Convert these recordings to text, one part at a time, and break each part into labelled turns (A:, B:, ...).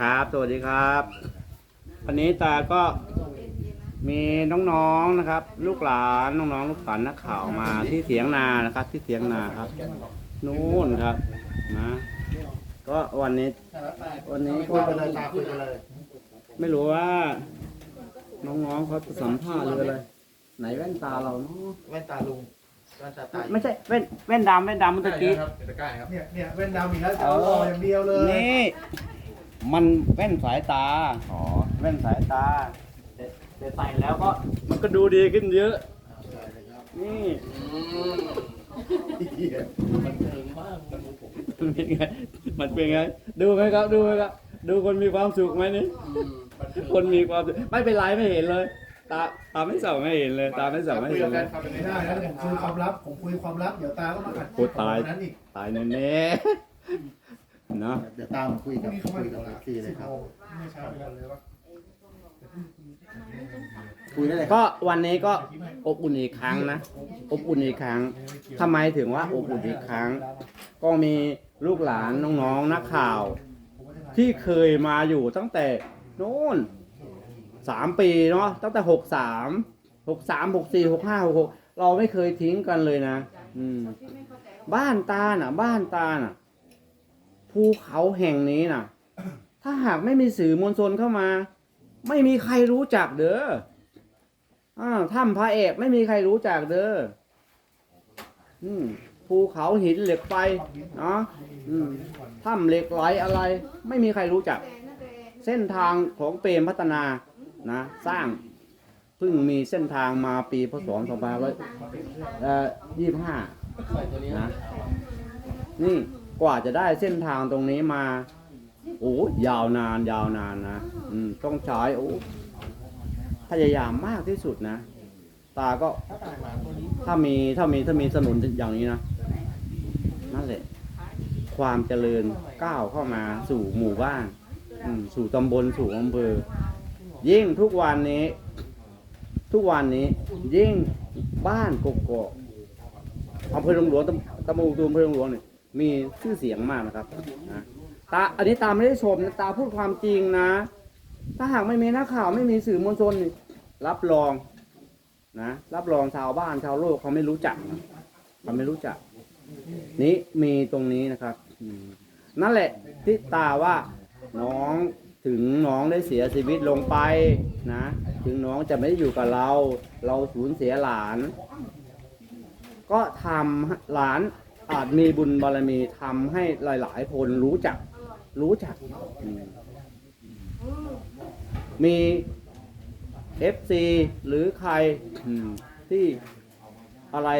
A: ครับ สวัสดีครับ วันนี้ตาก็มีน้องๆนะครับ ลูกหลานน้องๆลูกหลานนักข่าวมาที่เถียงนานะครับ ที่เถียงนาครับนู่นครับนะก็วันนี้ วันนี้
B: คุ
A: ก็
B: ยกันเลยตาคุยกันเลย
A: ไม่รู้ว่า น้องๆเขาจะสัมภาษณ์หรืออะไรไหนแว่นตาเราเนาะ
B: แว่นตาลุง แว่นตาตา
A: ไม่ใช่แว่นแว่นดำแว่นดำเมื่อกี้
C: ครับตะกร้าครับ
B: เนี่ยเนี่ยแว่นดำอีกแล้วจะเอารออย่างเดียวเลย
A: นี่ มันแว่นสายตา อ๋อ แว่นสายตาแต่แต่ใส่แล้วก็มันก็ดูดีขึ้นเยอะ นี่มันเป็นไงมันเป็นไง ดูไหมครับ ดูไหมครับ ดูคนมีความสุขไหมนี่ คนมีความสุขไม่เป็นไรไม่เห็นเลย ตาตาไม่ส่องไม่เห็นเลย ตาไม่ส่องไม่
C: คุย
A: เห็
C: กับ
A: น
C: แฟ
A: เลย
C: นคลับเป็น
B: ไม่
C: ไง
B: ได้นะผมคุยความลับผมคุยความลับเดี๋ยวตาก็มาอัด
A: โอ้ตาย
B: นั้นอีก
A: ตายแน่ๆเนาะ
D: เดี๋ยวตามคุยกับคุยกับเอฟซีเลยครับ
B: ไม่เช้ากันเลยว่า
D: คุยได้เลยครับ
A: ก็วันนี้ก็อบอุ่นอีกครั้งนะ อบอุ่นอีกครั้งทำไมถึงว่าอบอุ่นอีกครั้ง ก็มีลูกหลานน้องๆนักข่าว ที่เคยมาอยู่ตั้งแต่โน่น สามปีเนาะตั้งแต่หกสามหกสามหกสี่หกห้าหกหกเราไม่เคยทิ้งกันเลยนะ อืม บ้านตาน่ะ บ้านตาน่ะภูเขาแห่งนี้น่ะ ถ้าหากไม่มีสื่อมวลชนเข้ามา ไม่มีใครรู้จักเด้ออ่าถ้ำพระเอกไม่มีใครรู้จักเด้ออืมภูเขาหินเหล็กไฟเนาะอืมถ้ำเหล็กไหลอะไร ไม่มีใครรู้จัก เส้นทางของเปรมพัฒนา นะ สร้างเพิ่งมีเส้นทางมาปีพศ2525นะนี่กว่าจะได้เส้นทางตรงนี้มาโอ้ยาวนานยาวนานนะอืมต้องใช้โอ้พยายามมากที่สุดนะ ตาก็ถ้ามีถ้ามีถ้ามีสนุนอย่างนี้นะนั่นแหละความเจริญก้าวเข้ามาสู่หมู่บ้านสู่ตำบลสู่อำเภอ ยิ่งทุกวันนี้ ทุกวันนี้ ยิ่งบ้านกกอกอำเภอหลวงหลวงตำตำบลตูมอำเภอหลวงหลวงเนี่ยมีชื่อเสียงมากนะครับนะตาอันนี้ตาไม่ได้ชมนะตาพูดความจริงนะ ถ้าหากไม่มีนักข่าวไม่มีสื่อมวลชนนี่รับรองนะรับรองชาวบ้านชาวโลกเขาไม่รู้จักนะเขาไม่รู้จัก นี้มีตรงนี้นะครับ นั่นแหละที่ตาว่าน้อง ถึงน้องได้เสียชีวิตลงไปนะ ถึงน้องจะไม่ได้อยู่กับเรา เราสูญเสียหลาน ก็ทำหลานอาจมีบุญบารมีทำให้หลายๆ คนรู้จักรู้จักอืมมี FC หรือใครที่อะไร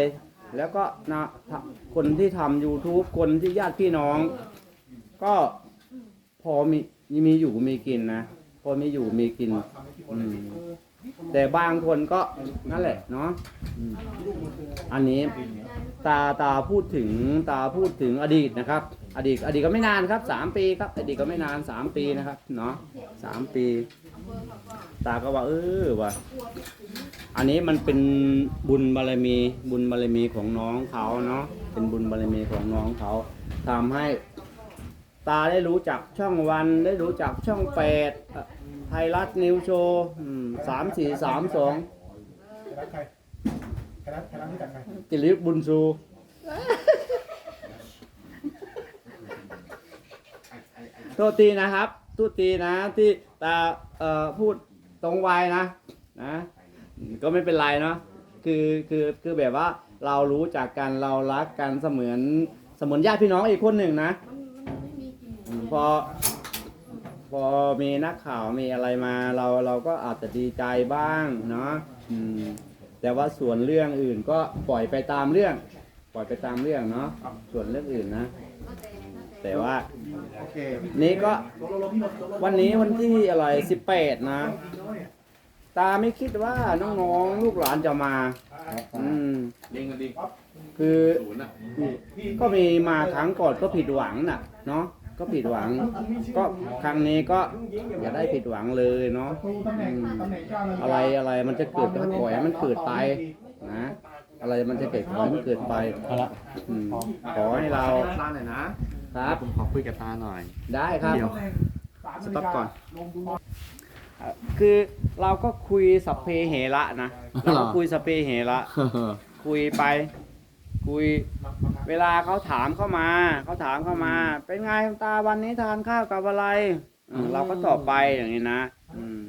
A: แล้วก็นะคนที่ทำ YouTube คนที่ญาติพี่น้อง ก็พอมี ยี่มีอยู่มีกินนะพอมีอยู่มีกินอืมแต่บางคนก็นั่นแหละเนาะอืมอันนี้ ตาตาพูดถึงตาพูดถึงอดีตนะครับ อดีต อดีตก็ไม่นานครับสามปีครับ อดีตก็ไม่นานสามปีนะครับเนาะสามปี ตาก็ว่า เออว่ะอันนี้มันเป็นบุญบารมีบุญบารมีของน้องเขาเนาะเป็นบุญบารมีของน้องเขาทำให้ ตาได้รู้จักช่องวันได้รู้จักช่องแปดไทยรัฐนิวโชว์สามสี่สามสอง
B: รักใครใครรักใครรักที่จักใคร
A: จิริบุญชูโทษทีนะครับโทษทีนะที่ตาเอ่อพูดตรงวัยนะนะก็ไม่เป็นไรเนาะคือคือคือแบบว่าเรารู้จักกันเรารักกันเสมือนเสมือนญาติพี่น้องอีกคนหนึ่งนะอืม พอพอมีนักข่าวมีอะไรมาเราเราก็อาจจะดีใจบ้างเนาะอืมแต่ว่าส่วนเรื่องอื่นก็ปล่อยไปตามเรื่อง ปล่อยไปตามเรื่องเนาะส่วนเรื่องอื่นนะ แต่ว่า
B: โอเค
A: นี่ก็
B: ลงลงพี่ลงลง
A: วันนี้วันที่อะไรสิบแปดนะ ตาไม่คิดว่าน้องๆลูกหลานจะมา อืม
C: ลิงกันดิ
A: คือ
C: ศูนย์อะ
A: ก็มีมาครั้งก่อนก็ผิดหวังน่ะ เนาะ ก็ผิดหวัง ก็ครั้งนี้ก็อย่าได้ผิดหวังเลยเนาะ
B: ดูตำแหน่งตำแหน่งเจ้าเลย
A: อะไรอะไรมันจะเกิดก็ปล่อยให้มันเกิดไปนะ อะไรมันจะเกิดขอให้มันเกิดไปอืมขอให้เรา
C: ร้านไหนนะ
A: ขครับ
D: ผมขอคุยกับตาหน่อย
A: ได้ครับ
D: เดี๋ยว
B: สาม
D: สต็อปก่อน
B: ลงดู
A: คือเราก็คุยสัพเพเหระนะเราก็คุยสัพเพเหระ คุยไป คุย เวลาเขาถามเข้ามาเขาถามเข้ามา เป็นไงคุณตาวันนี้ทานข้าวกับอะไรเออเราก็ตอบไปอย่างนี้นะอืม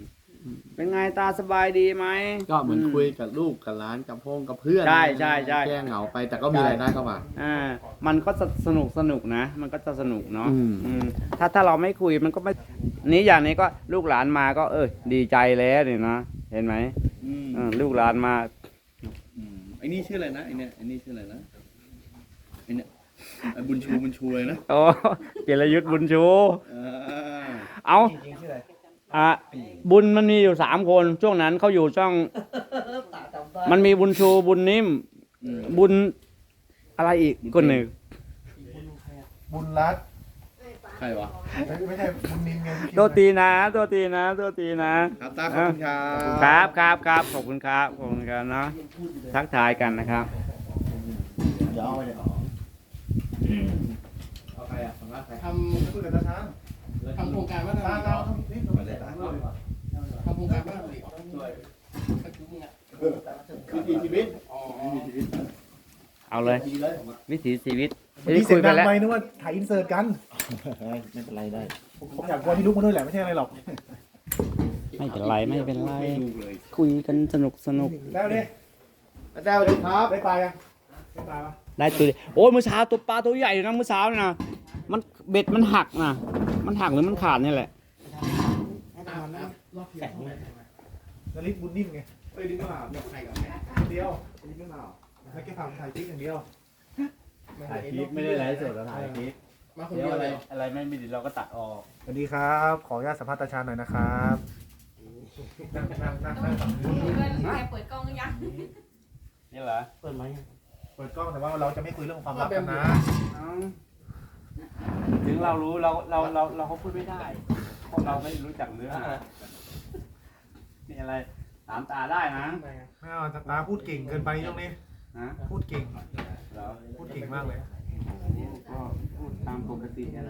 A: เป็นไงตาสบายดีไหม
D: ก็เหมือนคุยกับลูกกับร้านกับพงกับเพื่อน
A: ใช่ใช่ใช่
D: แก้เหงาไปแต่ก็มีรายได้เข้ามา
A: อ่ามันก็จะสนุกสนุกนะ มันก็จะสนุกเนาะ
D: อืม
A: อืมถ้าถ้าเราไม่คุยมันก็ไม่นี้อย่างนี้ก็ลูกหลานมาก็ เออดีใจแล้วเนี่ยนะเห็นไหม
C: อืม
A: เออลูกหลานมา
C: อืมไอ้นี่ชื่ออะไรนะไอ้เนี่ยไอ้นี่ชื่ออะไรนะ ไอ้เนี่ยไอ้บุญชูบุญชูเลยนะ
A: โอ้เกียรติยุทธบุญชู
C: เออ
A: เอา
B: จริงๆชื่ออะไร
A: อะบุญมันมีอยู่สามคน ช่วงนั้นเขาอยู่ช่องมันมีบุญชูบุญนิ่ม
C: อืม
A: บุญอะไรอีกคนหนึ่ง
B: บุญรัตน์
C: ใครวะ
B: ไม่ไม่ใช่บุญนินไงที่คิด
A: ตัวตีนะตัวตีนะตัวตีนะ
C: ครับตาขอบคุณครับ
A: ครับครับครับขอบคุณครับขอบคุณครับเนาะทักทายกันนะครับ
D: เดี๋ยวเอาไปเดี๋ยว
C: เอาใครอะของรักใคร
B: ทำคุยกับตาช้าง
E: ทำโครงการว่า
B: ตา
E: ทำ
B: เราทำนี่ทำอะไรตา
E: ทำโครงการว่าผลิตช่วยสักยุคนึงอะ
C: วิถีชีวิต
E: อ๋อ
A: เอาเลย
C: ดีเลยผมอะ
A: วิถีชีวิต
B: วันนี้เสียงดังไปนึกว่าถ่ายอินเสิร์ตกัน
D: ไม่เป็นไรได้
B: ผมอยากกลัวพี่ลุกมาด้วยแหละไม่ใช่อะไรหรอก
A: ไม่เป็นไรไม่เป็นไร
C: ไม่ดูเลย
A: คุยกันสนุกสนุก
B: แล้วดิ
C: อาจารย์สวัสดีครับ
B: ได้ปลายังได้ปลาปะ
A: ได้ตัวเดียวโอ้ยเมื่อเช้าตัวปลาตัวใหญ่นะเมื่อเช้านี่นะมันเบ็ดมันหักนะมันหักหรือมันขาดนี่แหละ
B: นาริศบุญนิ่มไง
C: ไปดึงมาเนี่ยใครกับใคร
B: คนเดียว
C: ดึงมา
B: แล้วแค่ทำถ่ายคลิปอย่างเดียว
A: ถ่ายคลิปไม่ได้ไลฟ์สดแล้วถ่ายคลิป
E: มาคน
A: เดีย
E: ว
A: อะไรอะไรไม่มีเราก็ตัดออก
B: สวัสดีครับ ขออนุญาตสัมภาษณ์ตาชาญหน่อยนะครับนั่งนั่งนั่งนั่ง
F: เปิดกล้องยัง
A: นี่เหรอ
D: เปิดไหม
B: เปิดกล้องแต่ว่าเราจะไม่คุยเรื่องความลับกันนะ
A: ถึงเรารู้เราเราเราเราก็พูดไม่ได้เพราะเราไม่รู้จักเนื้อนี่อะไรถามตาได้นะ
B: ไม่เอาตาพูดเก่งเกินไปตรงนี้
A: ฮะ
B: พูดเก่ง
A: เหรอ
B: พูดเก่งมากเลย
A: ก็พูดตามปกตินะ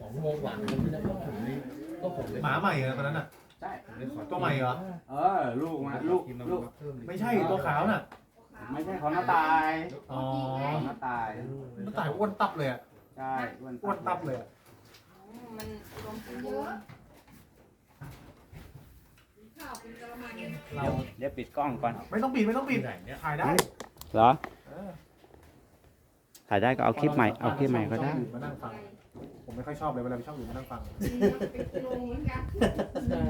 D: สองโมงหลังผมไม่ได้ก็ผมนี่ก็ผมเลย
B: หมาใหม่เหรอตอนนั้นอะ
A: ใช่
B: ตัวใหม่เหรอ
A: เออลูกมาลูกลูก
B: ไม่ใช่ตัวขาวน่ะ
A: ไม่ใช่ของน้าตาย
B: อ๋อ
A: ของน้าตาย
B: มันตายอ้วนตับเลยอะ
A: ใช่อ้วน
B: อ้วนตับเลยอะ
F: มันอุดมสมบูรณ์
B: เรา
A: เดี๋ยวปิดกล้องก่อน
B: ไม่ต้องปิดไม่ต้องปิดถ่ายได้
A: เหรอ
B: เออ
A: ถ่ายได้ก็เอาคลิปใหม่เอาคลิปใหม่ก็ได้
B: มานั่งฟัง ผมไม่ค่อยชอบเลยเวลาไปช่องอื่นมานั่งฟัง
F: เป็นกิโลเหมือนกัน
E: ใช่